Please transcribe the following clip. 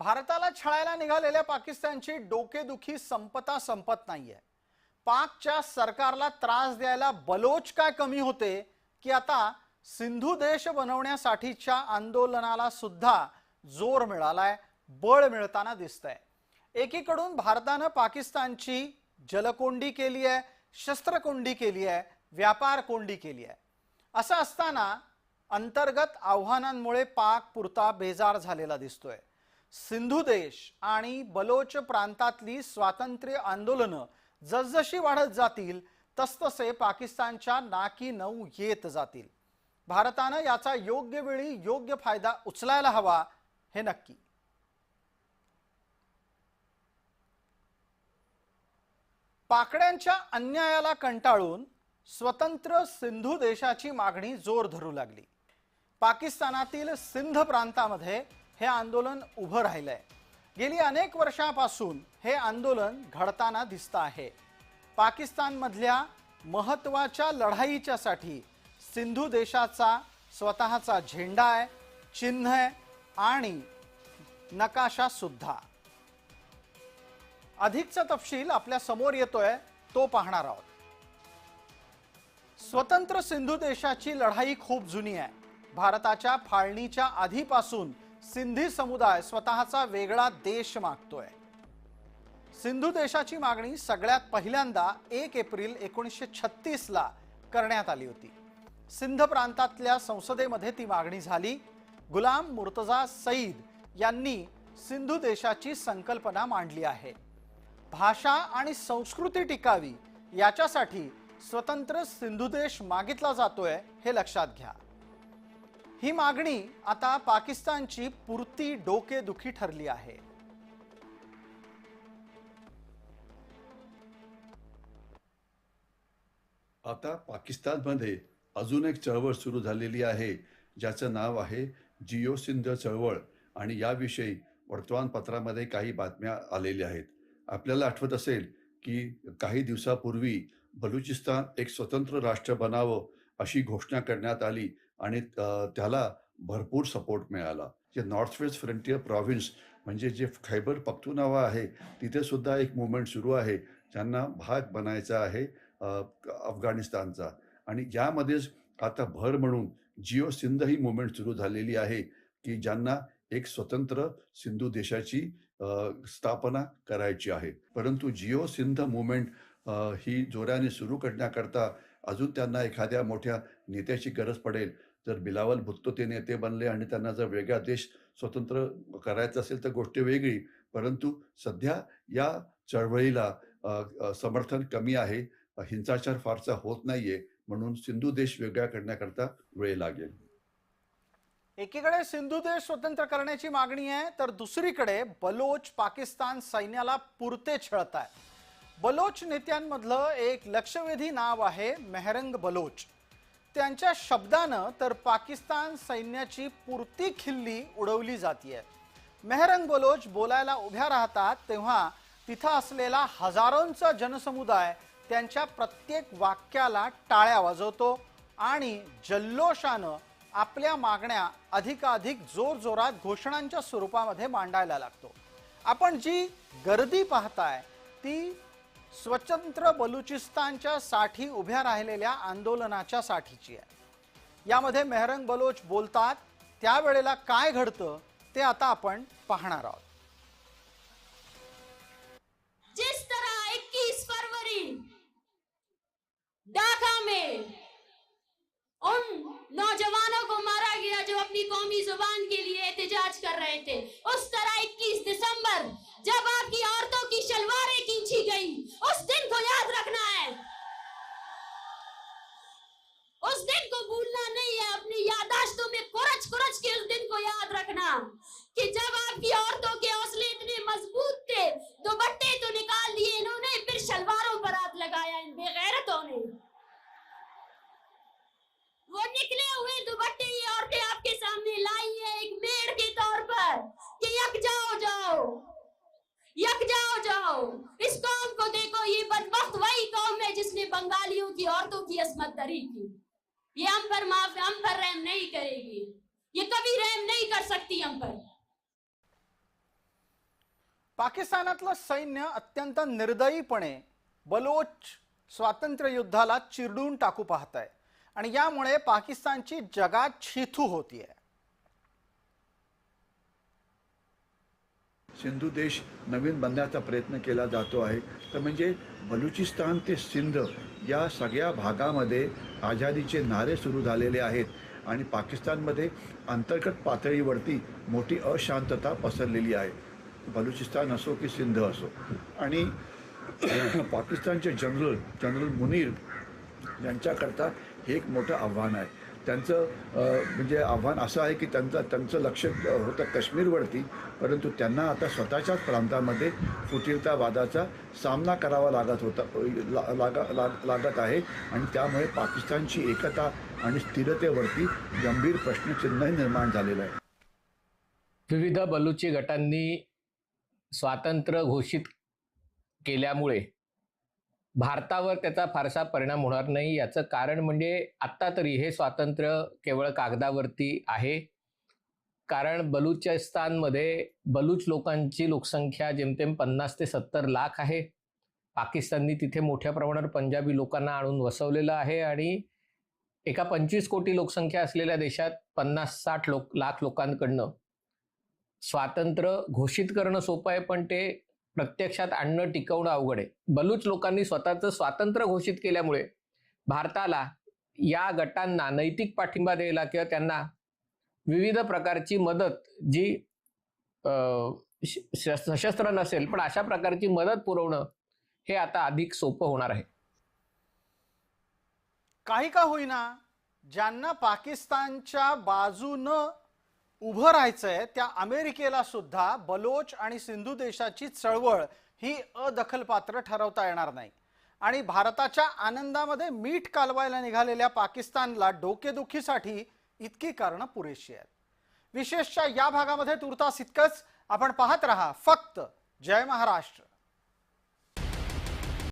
भारताला छळायला निघालेल्या पाकिस्तानची डोकेदुखी संपता संपत नाहीये. पाकच्या सरकारला त्रास द्यायला बलोच काय कमी होते की आता सिंधू देश बनवण्यासाठीच्या आंदोलनाला सुद्धा जोर मिळालाय बळ मिळताना दिसतंय. एकीकडून भारतानं पाकिस्तानची जलकोंडी केली आहे शस्त्रकोंडी केली आहे व्यापार कोंडी केली आहे. असं असताना अंतर्गत आव्हानांमुळे पाक पुरता बेजार झालेला दिसतोय. सिंधू देश आणि बलोच प्रांतातली स्वातंत्र्य आंदोलनं जसजशी वाढत जातील तसतसे पाकिस्तानच्या नाकी नऊ येत जातील. भारतानं याचा योग्य वेळी योग्य फायदा उचलायला हवा हे नक्की. पाकड्यांच्या अन्यायाला कंटाळून स्वतंत्र सिंधू देशाची मागणी जोर धरू लागली. पाकिस्तानातील सिंध प्रांतामध्ये हे आंदोलन उभं राहिलंय. गेली अनेक वर्षापासून हे आंदोलन घडताना दिसतं आहे. पाकिस्तानमधल्या महत्त्वाच्या लढाईच्यासाठी सिंधू देशाचा स्वतःचा झेंडा आहे चिन्ह आहे आणि नकाशासुद्धा अधिकचा तपशील आपल्यासमोर येतोय तो पाहणार आहोत. स्वतंत्र सिंधू देशाची लढाई खूप जुनी आहे. भारताच्या फाळणीच्या आधीपासून सिंधी समुदाय स्वतःचा वेगळा देश मागतोय. सिंधू देशाची मागणी सगळ्यात पहिल्यांदा एक एप्रिल एकोणीसशे छत्तीसला करण्यात आली होती. सिंध प्रांतातल्या संसदेमध्ये ती मागणी झाली. गुलाम मुर्तजा सईद यांनी सिंधू देशाची संकल्पना मांडली आहे. भाषा आणि संस्कृती टिकावी याच्यासाठी स्वतंत्र सिंधुदेश मागितला जातोय हे लक्षात घ्या. ही मागणी आता पाकिस्तानची पुरती डोकेदुखी ठरली आहे. आता पाकिस्तानमध्ये अजून एक चळवळ सुरू झालेली आहे ज्याचं नाव आहे जिओ सिंध चळवळ. आणि याविषयी वर्तमानपत्रामध्ये काही बातम्या आलेल्या आहेत. आपल्याला आठवत असेल की काही दिवसापूर्वी बलुचिस्तान एक स्वतंत्र राष्ट्र बनावं अशी घोषणा करण्यात आली आणि त्याला भरपूर सपोर्ट मिळाला. जे नॉर्थ वेस्ट फ्रंटियर प्रॉव्हिन्स म्हणजे जे खैबर पख्तुनावा आहे तिथे सुद्धा एक मुवमेंट सुरू आहे ज्यांना भाग बनायचा आहे अफगाणिस्तानचा. आणि यामध्येच आता भर म्हणून जिओ सिंध ही मुवमेंट सुरू झालेली आहे की ज्यांना एक स्वतंत्र सिंधू देशाची स्थापना करायची आहे. परंतु जिओ सिंध मुवमेंट ही जोराने सुरू करण्याकरता अजून त्यांना एखाद्या मोठ्या नेत्याची गरज पडेल जर बिलावल भुत्तो ते नेते बनले आणि त्यांना जर वेगळा देश स्वतंत्र करायचा असेल तर गोष्ट वेगळी. परंतु सध्या या चळवळीला समर्थन कमी आहे. हिंसाचार फारसा होत नाहीये. म्हणून सिंधू देश वेगळा करण्याकरता वेळ लागेल. एकीकडे सिंधू देश स्वतंत्र करण्याची मागणी आहे तर दुसरीकडे बलोच पाकिस्तान सैन्याला पुरते छळत आहे बलोच नेत्यांमधलं एक लक्षवेधी नाव आहे मेहरंग बलोच. त्यांच्या शब्दानं तर पाकिस्तान सैन्याची पुरती खिल्ली उडवली जातीये. मेहरंग बलोच बोलायला उभ्या राहतात तेव्हा तिथं असलेला हजारोंचा जनसमुदाय त्यांच्या प्रत्येक वाक्याला टाळ्या वाजवतो आणि जल्लोषानं आपल्या मागण्या अधिकाधिक जोरजोरात घोषणांच्या स्वरूपामध्ये मांडायला लागतो. आपण जी गर्दी पाहताय ती स्वतंत्र बलुचिस्तानच्या साठी उभ्या राहिलेल्या आंदोलनाच्या साठीची आहे. यामध्ये मेहरंग बलोच बोलतात त्यावेळेला काय घडतं ते आता आपण पाहणार आहोत. जिस तरह 21 फरवरी ढाका में उन नौजवानों को मारा गया जो अपनी कौमी जुबान के लिए एहतजाज कर रहे थे वो निकले हुए दुपट्टे ये औरतें आपके सामने लाई है एक मेड़ के तौर पर कि यक जाओ जाओ यक जाओ जाओ। इस कौम को देखो ये बदबख्त वही कौम है जिसने बंगालियों की औरतों की असमत दरी की। ये हम पर माफ हम पर रहम नहीं करेगी। ये कभी रहम नहीं कर सकती हम पर। पाकिस्तानातलं सैन्य अत्यंत निर्दयीपणे बलोच स्वातंत्र्य युद्धाला चिरडून टाकू पाहत आहे. आणि यामुळे पाकिस्तानची जगात छिथू होतीये. सिंधू देश नवीन बनण्याचा प्रयत्न केला जातो आहे. तर म्हणजे बलुचिस्तान ते सिंध या सगळ्या भागामध्ये आझादीचे नारे सुरू झालेले आहेत आणि पाकिस्तानमध्ये अंतर्गत पातळीवरती मोठी अशांतता पसरलेली आहे. बलुचिस्तान असो की सिंध असो. आणि पाकिस्तानचे जनरल जनरल मुनीर यांच्याकरता हे एक मोठं आव्हान आहे. त्यांचं म्हणजे आव्हान असं आहे की त्यांचं त्यांचं लक्ष होतं काश्मीरवरती परंतु त्यांना आता स्वतःच्याच प्रांतामध्ये फुटीरतावादाचा सामना करावा लागत होता ला- लागा लाग- लागत आहे. आणि त्यामुळे पाकिस्तानची एकता आणि स्थिरतेवरती गंभीर प्रश्नचिन्हही निर्माण झालेलं आहे. विविध बलुची गटांनी स्वातंत्र्य घोषित केल्यामुळे भारतावर त्याचा फारसा परिणाम होणार नाही. याचं कारण म्हणजे आत्ता तरी हे स्वातंत्र्य केवळ कागदावरती आहे. कारण बलुचिस्तानमध्ये बलूच लोकांची लोकसंख्या जेमतेम पन्नास ते सत्तर लाख आहे. पाकिस्ताननी तिथे मोठ्या प्रमाणावर पंजाबी लोकांना आणून वसवलेलं आहे आणि एका पंचवीस कोटी लोकसंख्या असलेल्या देशात पन्नास साठ लोक लाख लोकांकडनं स्वातंत्र्य घोषित करणं सोपं आहे पण ते प्रत्यक्षात आणणं टिकवणं अवघड आहे. बलूच लोकांनी स्वतःचं स्वातंत्र्य घोषित केल्यामुळे भारताला या गटांना नैतिक पाठिंबा द्यायला किंवा त्यांना विविध प्रकारची मदत जी अं, श- सशस्त्र नसेल पण अशा प्रकारची मदत पुरवणं हे आता अधिक सोपं होणार आहे. काही का होईना ज्यांना पाकिस्तानच्या बाजूनं उभं राहायचंय त्या अमेरिकेला सुद्धा बलोच आणि सिंधू देशाची चळवळ ही अदखलपात्र ठरवता येणार नाही. आणि भारताच्या आनंदामध्ये मीठ कालवायला निघालेल्या पाकिस्तानला डोकेदुखीसाठी इतकी कारणं पुरेशी आहेत. विशेषच्या या भागामध्ये तुर्तास इतकंच आपण पाहत रहा. फक्त जय महाराष्ट्र.